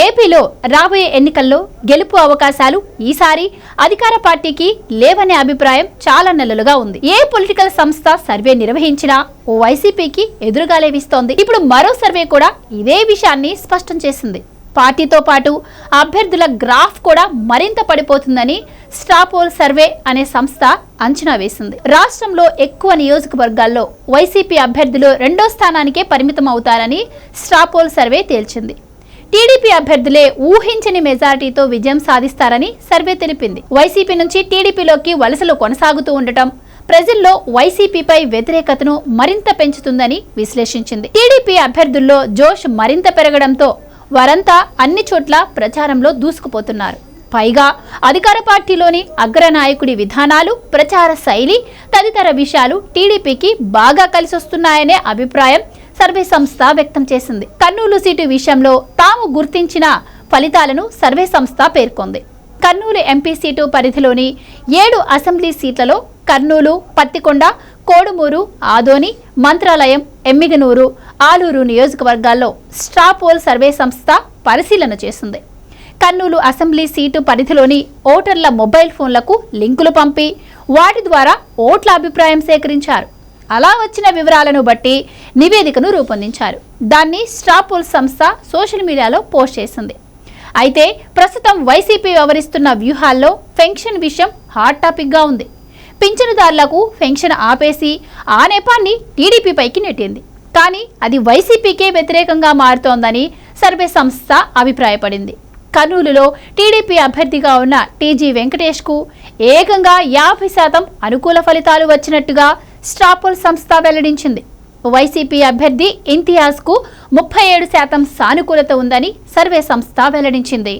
ఏపీలో రాబోయే ఎన్నికల్లో గెలుపు అవకాశాలు ఈసారి అధికార పార్టీకి లేవనే అభిప్రాయం చాలా నెలలుగా ఉంది. ఏ పొలిటికల్ సంస్థ సర్వే నిర్వహించినా ఓ వైసీపీకి ఎదురుగా లేవిస్తోంది. ఇప్పుడు మరో సర్వే కూడా ఇదే విషయాన్ని స్పష్టం చేసింది. పార్టీతో పాటు అభ్యర్థుల గ్రాఫ్ కూడా మరింత పడిపోతుందని స్టాపోల్ సర్వే అనే సంస్థ అంచనా వేసింది. రాష్ట్రంలో ఎక్కువ నియోజకవర్గాల్లో వైసీపీ అభ్యర్థులు రెండో స్థానానికే పరిమితం అవుతారని స్టాపోల్ సర్వే తేల్చింది. టీడీపీ అభ్యర్థులే ఊహించని మెజారిటీతో విజయం సాధిస్తారని సర్వే తెలిపింది. వైసీపీ నుంచి టీడీపీలోకి వలసలు కొనసాగుతూ ఉండటం ప్రజల్లో వైసీపీపై వ్యతిరేకతను మరింత పెంచుతుందని విశ్లేషించింది. టీడీపీ అభ్యర్థుల్లో జోష్ మరింత పెరగడంతో వారంతా అన్ని చోట్ల ప్రచారంలో దూసుకుపోతున్నారు. పైగా అధికార పార్టీలోని అగ్రనాయకుడి విధానాలు ప్రచార శైలి తదితర విషయాలు టీడీపీకి బాగా కలిసొస్తున్నాయనే అభిప్రాయం సర్వే సంస్థ వ్యక్తం చేసింది. కర్నూలు సీటు విషయంలో తాము గుర్తించిన ఫలితాలను సర్వే సంస్థ పేర్కొంది. కర్నూలు ఎంపీ సీటు పరిధిలోని ఏడు అసెంబ్లీ సీట్లలో కర్నూలు పత్తికొండ కోడుమూరు ఆదోని మంత్రాలయం ఎమ్మిగనూరు ఆలూరు నియోజకవర్గాల్లో స్ట్రాపోల్ సర్వే సంస్థ పరిశీలన చేసింది. కర్నూలు అసెంబ్లీ సీటు పరిధిలోని ఓటర్ల మొబైల్ ఫోన్లకు లింకులు పంపి వాటి ద్వారా ఓట్ల అభిప్రాయం సేకరించారు. అలా వచ్చిన వివరాలను బట్టి నివేదికను రూపొందించారు. దాన్ని స్టాపుల్ సంస్థ సోషల్ మీడియాలో పోస్ట్ చేసింది. అయితే ప్రస్తుతం వైసీపీ వ్యవహరిస్తున్న వ్యూహాల్లో పెన్షన్ విషయం హాట్ టాపిక్గా ఉంది. పింఛనుదారులకు పెన్షన్ ఆపేసి ఆ నెపాన్ని టీడీపీపైకి నెట్టింది. కానీ అది వైసీపీకే వ్యతిరేకంగా మారుతోందని సర్వే సంస్థ అభిప్రాయపడింది. కర్నూలులో టీడీపీ అభ్యర్థిగా ఉన్న టీజీ వెంకటేష్కు ఏకంగా యాభై శాతం అనుకూల ఫలితాలు వచ్చినట్టుగా స్ట్రాపోల్ సంస్థ వెల్లడించింది. వైసీపీ అభ్యర్థి ఇంతియాజ్కు ముప్పై ఏడు శాతం సానుకూలత ఉందని సర్వే సంస్థ వెల్లడించింది.